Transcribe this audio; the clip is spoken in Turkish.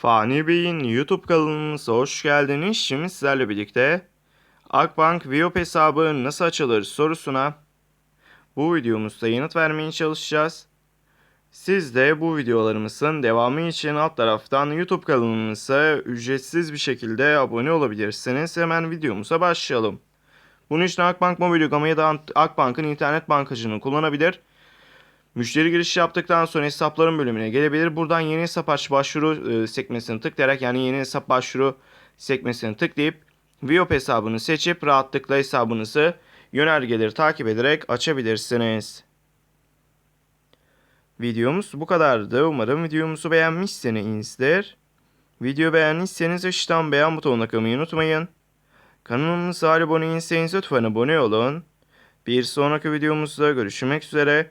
Fani Bey'in YouTube kanalımıza hoş geldiniz. Şimdi sizlerle birlikte Akbank Viop hesabı nasıl açılır sorusuna bu videomuzda yanıt vermeye çalışacağız. Siz de bu videolarımızın devamı için alt taraftan YouTube kanalımıza ücretsiz bir şekilde abone olabilirsiniz. Hemen videomuza başlayalım. Bunun için Akbank mobil uygulama ya da Akbank'ın internet bankacılığını kullanabilir. Müşteri giriş yaptıktan sonra hesapların bölümüne gelebilir. Buradan yeni hesap aç başvuru e, sekmesini tıklayarak yani yeni hesap başvuru sekmesini tıklayıp Viop hesabını seçip rahatlıkla hesabınızı yönergeleri takip ederek açabilirsiniz. Videomuz bu kadardı. Umarım videomuzu beğenmişsinizdir. Video beğendiyseniz aşağıdan beğen butonuna kılmayı unutmayın. Kanalımıza abone değilseniz lütfen abone olun. Bir sonraki videomuzda görüşmek üzere.